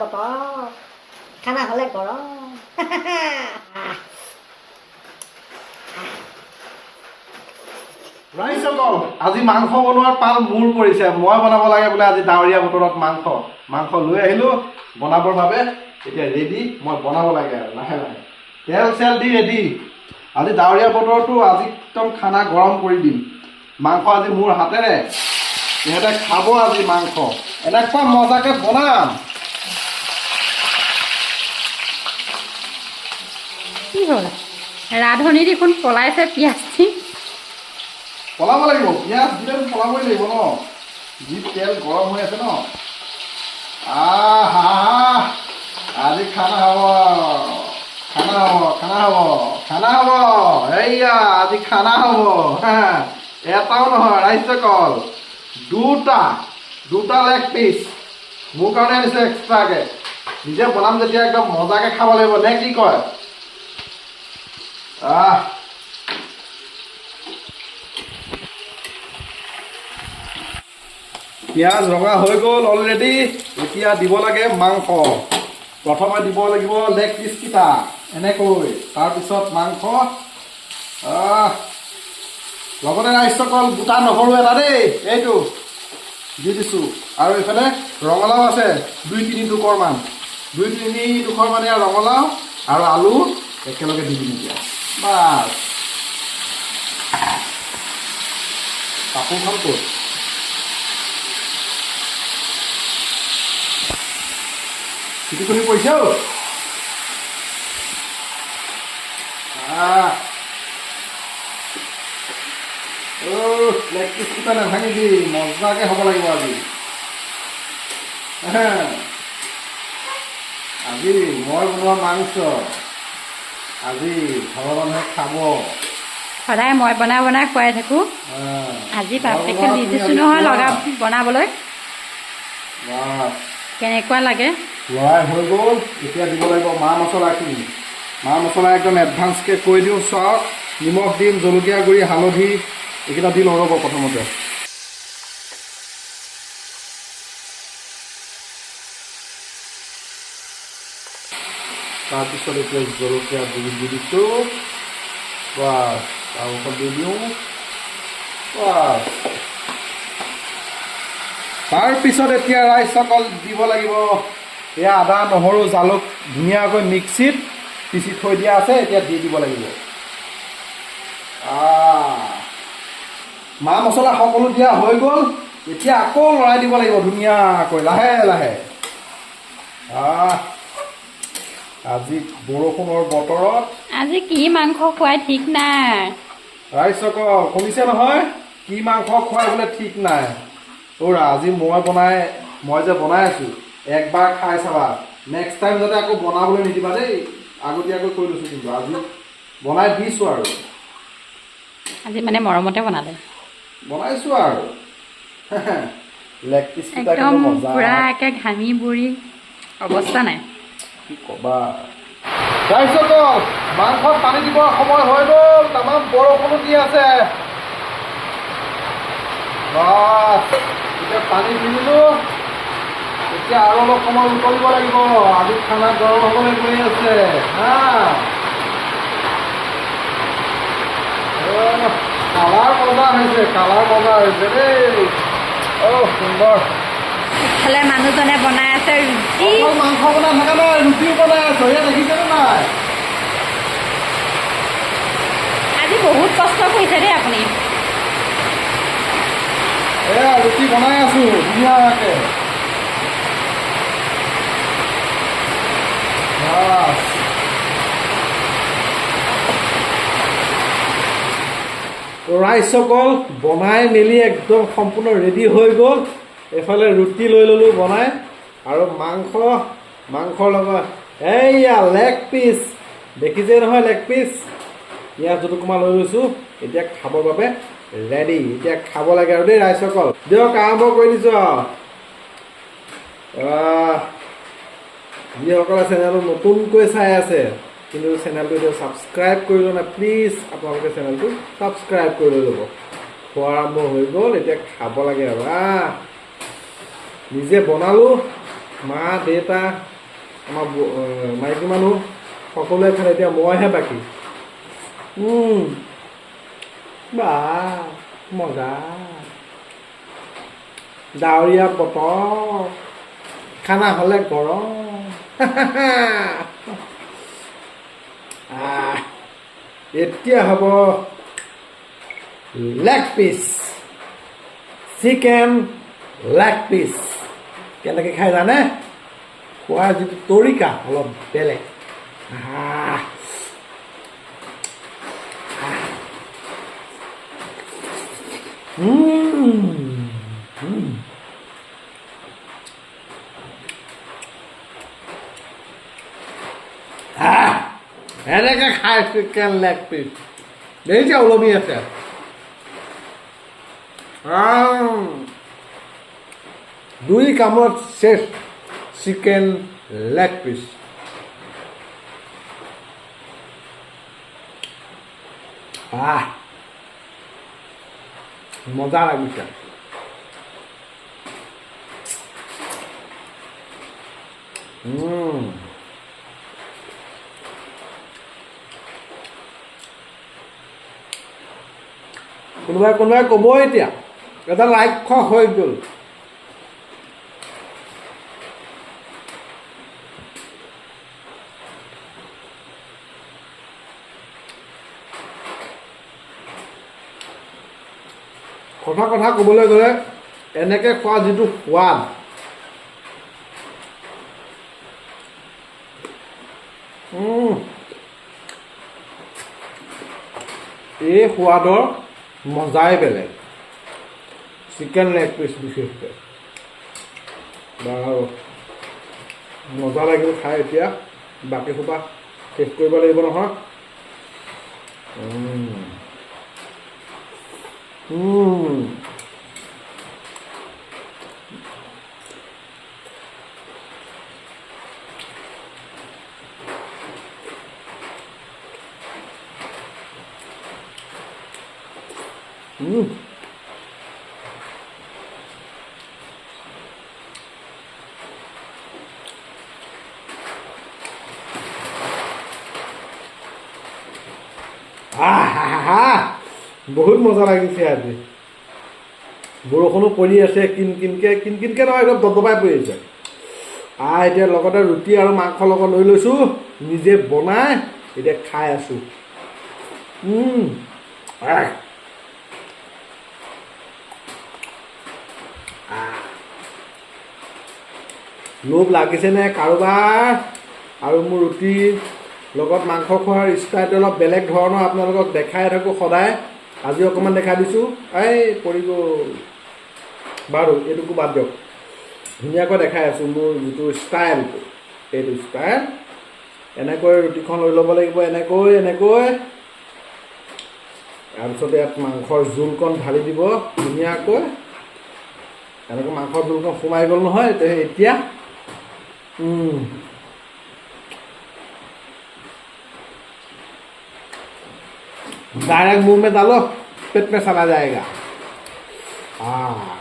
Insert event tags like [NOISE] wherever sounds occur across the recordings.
বতৰ খানা হ'লে গৰম ৰাইজসকল আজি মাংস বনোৱাৰ পাল মোৰ পৰিছে। মই বনাব লাগে বোলে আজি ডাৱৰীয়া বতৰত মাংস। মাংস লৈ আহিলোঁ বনাবৰ বাবে। এতিয়া ৰেডি মই বনাব লাগে আৰু লাহে লাহে। তেল চেল দি ৰেডি আজি ডাৱৰীয়া বতৰতো আজি একদম খানা গৰম কৰি দিম। মাংস আজি মোৰ হাতেৰে। সিহঁতে খাব আজি মাংস। এনেকুৱা মজাকৈ বনাম। কি হ'ল? ৰাধনী দেখোন পলাইছে পিঁয়াজ দি। পলাব লাগিব। পিঁয়াজ দিলেতো পলাবই লাগিব ন? যি তেল গৰম হৈ আছে ন? আহ আজি খানা হ'ব। খানা হ'ব খানা হ'ব। খানা হ'ব। এইয়া আজি খানা হ'ব। হা [LAUGHS] এটাও নহয় ৰাইজসকল দুটা দুটা লেগ পিচ মোৰ কাৰণে আনিছে এক্সট্ৰাকৈ নিজে বনাম যেতিয়া একদম মজাকৈ খাব লাগিব নে কি কয়? আহ। পিঁয়াজ ৰঙা হৈ গ'ল অলৰেডি এতিয়া দিব লাগে মাংস। প্ৰথমে দিব লাগিব লেগ পিচকেইটা এনেকৈ। তাৰপিছত মাংস। আহ, লগতে ৰাইজসকল গোটা নহৰু এটা দেই। এইটো দি দিছোঁ। আৰু এইফালে ৰঙালাও আছে, দুই তিনি টুকৰমান দুই তিনি টুকৰমান এয়া ৰঙালাও আৰু আলু একেলগে দি দিম এতিয়া। বাছ। কাপোৰখন ক'ত? চিটি কৰি পৰিছে অ' পিচকেইটা নাভাঙিবি মজাকে হ'ব লাগিব আজি। আজি মই বনোৱা মাংস। আজি ঘৰৰ মানুহে খাব। সদায় মই বনাই বনাই খুৱাই থাকোঁ। আজি বাপেকে দি দিছোঁ নহয়। লগা বনাবলৈ। কেনেকুৱা লাগে? লৰাই হৈ গ'ল। এতিয়া দিব লাগিব মা মছলাখিনি। মা মছলা একদম এডভান্সকৈ কৈ দিওঁ। চাওক নিমখ দিম জলকীয়া গুড়ি হালধি। এইকেইটা দি লওঁ ৰ'ব প্ৰথমতে। তাৰপিছত এতিয়া জলকীয়া গুড়ি দি দিছোঁ। বাছ তাৰপিছত দি দিওঁ। বাছ। তাৰপিছত এতিয়া ৰাইজসকল দিব লাগিব। এয়া আদা নহৰু জালুক ধুনীয়াকৈ মিক্সিত পিচি থৈ দিয়া আছে, এতিয়া দি দিব লাগিব। মা মছলা সকলো দিয়া হৈ গ'ল এতিয়া আকৌ লৰাই দিব লাগিব ধুনীয়াকৈ লাহে লাহে। আজি বৰষুণৰ বতৰত। আজি কি মাংস খুৱাই ঠিক নাই? ৰাইজসকল শুনিছে নহয়? কি মাংস খুৱাই বোলে ঠিক নাই? অ'ৰা আজি মই বনাই মই যে বনাই আছোঁ একবাৰ খাই চাবা। নেক্সট টাইম যাতে আকৌ বনাবলৈ নিদিবা দেই আগতীয়াকৈ কৈ লৈছোঁ কিন্তু আজি। বনাই দিছোঁ আৰু। আজি মানে মৰমতে বনালে। বনাইছোঁ আৰু। লেগ পিচকেইটা কিন্তু মজা। পুৰা একে ঘামি বুৰি অৱস্থা নাই। কি ক'বা। ৰাইজসকল মাংসত পানী দিবৰ সময় হৈ গ'ল তামাম বৰষুণো দি আছে। বাছ এতিয়া পানী দিলোঁ এতিয়া আৰু অলপ সময় উতলিব লাগিব। আজি খানা গৰম হ'বলৈ গৈ আছে। হা? কালাৰ মজা হৈছে কালাৰ মজা হৈছে দেই অ' সুন্দৰ। ইফালে মানুহজনে বনাই আছে ৰুটি। মাংস বনাই থকা নাই ৰুটিও বনাই আছো এয়া দেখিছেনে নাই? আজি বহুত কষ্ট কৰিছে দেই আপুনি। এয়া ৰুটি বনাই আছো ধুনীয়াকৈ। বাছ। ৰাইজসকল বনাই মেলি একদম সম্পূৰ্ণ ৰেডি হৈ গ'ল। এইফালে ৰুটি লৈ ল'লোঁ বনাই আৰু মাংস, মাংসৰ লগত এইয়া লেগ পিচ দেখিছে নহয় লেগ পিচ ইয়াত জুটুকুমা লৈ লৈছোঁ, এতিয়া খাবৰ বাবে ৰেডি এতিয়া খাব লাগে আৰু দেই ৰাইজসকল দিয়ক, আৰম্ভ কৰি দিছোঁ আৰু। যিসকলে চেনেলটো নতুনকৈ চাই আছে কিন্তু চেনেলটো এতিয়া ছাবস্ক্ৰাইব কৰি লোৱা প্লিজ আপোনালোকে চেনেলটো ছাবস্ক্ৰাইব কৰি লৈ ল'ব। খোৱা আৰম্ভ হৈ গ'ল, এতিয়া খাব লাগে আৰু। নিজে বনালোঁ, মা, দেউতা, আমাৰ মাইকী মানুহ, সকলোৱে খালে, এতিয়া মইহে বাকী। বা, মজা। ডাৱৰীয়া বতৰ, খানা হ'লে গৰম। [LAUGHS] এতিয়া হ'ব leg piece chicken leg piece কেনেকৈ খাই জানে? খোৱাৰ যিটো তৰিকা অলপ বেলেগ। চিকেন লেগ পিচ দেখিছে ওলমি আছে। দুই কামত শেষ চিকেন লেগ পিচ আহ মজা লাগিছে উম কোনোবাই কোনোবাই ক'ব এতিয়া। এটা খ হৈ গ'ল। কথা কথা ক'বলৈ গ'লে, এনেকৈ খোৱা যিটো সোৱাদ এই সোৱাদৰ মজাই বেলেগ। চিকেন লেগ পিচ বিশেষকৈ। বাৰু মজা লাগিল খাই এতিয়া। বাকী সোপা শেষ কৰিব লাগিব নহয়। আহাহাহা। বহুত মজা লাগিছে আজি। বৰষুণো পৰি আছে কিন কিনকৈ কিন কিনকৈ নহয়, একদম দপদপাই পৰি আছে। আহ, এতিয়া লগতে ৰুটি আৰু মাংস লগত লৈ লৈছোঁ, নিজে বনাই, এতিয়া খাই আছোঁ। লোভ লাগিছেনে কাৰোবাৰ? আৰু মোৰ ৰুটি লগত মাংস খোৱাৰ ষ্টাইলটো অলপ বেলেগ ধৰণৰ আপোনালোকক দেখাই থাকোঁ সদায়। আজি অকণমান দেখাই দিছোঁ। এই পৰি গ'ল বাৰু এইটোকো বাদ দিয়ক। ধুনীয়াকৈ দেখাই আছোঁ মোৰ যিটো ষ্টাইলটো এইটো ষ্টাইল এনেকৈ ৰুটিখন লৈ ল'ব লাগিব এনেকৈ এনেকৈ। তাৰপিছতে ইয়াত মাংসৰ জোলকণ ঢালি দিব ধুনীয়াকৈ। এনেকৈ মাংসৰ জোলকণ সোমাই গ'ল নহয় এতিয়া डायरेक्ट मुँह में डालो पेट में चला जाएगा। हाँ।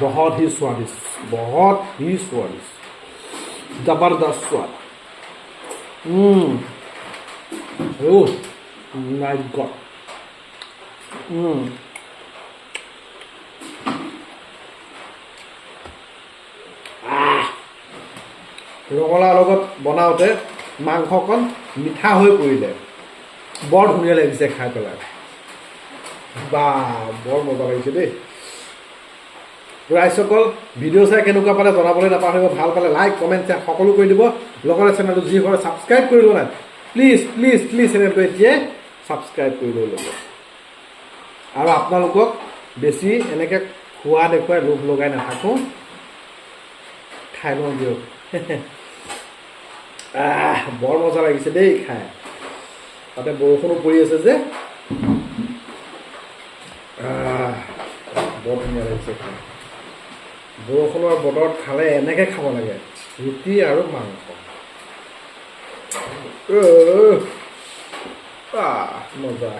बहुत ही स्वादिष्ट, बहुत ही स्वादिष्ट। ज़बरदस्त स्वाद। हम्म माय गॉड हम्म ৰঙালাওৰ লগত বনাওঁতে মাংসকণ মিঠা হৈ পৰিলে। বৰ ধুনীয়া লাগিছে খাই পেলাই। বা, বৰ মজা লাগিছে দেই। ৰাইজসকল ভিডিঅ' চাই কেনেকুৱা পালে জনাবলৈ নাপাহৰিব, ভালো পালে লাইক, কমেণ্ট শ্বেয়াৰ সকলো কৰি দিব। লগতে চেনেলটো যিসকলে ছাবস্ক্ৰাইব কৰি লোৱা নাই। প্লিজ প্লিজ প্লিজ চেনেলটো এতিয়াই ছাবস্ক্ৰাইব কৰি লৈ ল'ব আৰু আপোনালোকক বেছি এনেকৈ খোৱা দেখুৱাই লোভ লগাই নাথাকোঁ। খাই লওঁ দিয়ক। [LAUGHS] বৰ মজা লাগিছে দেই খাই। তাতে বৰষুণো পৰি আছে যে। বৰ ধুনীয়া লাগিছে খাই। বৰষুণৰ বতৰত খালে এনেকৈ খাব লাগে, ৰুটি আৰু মাংস। মজা।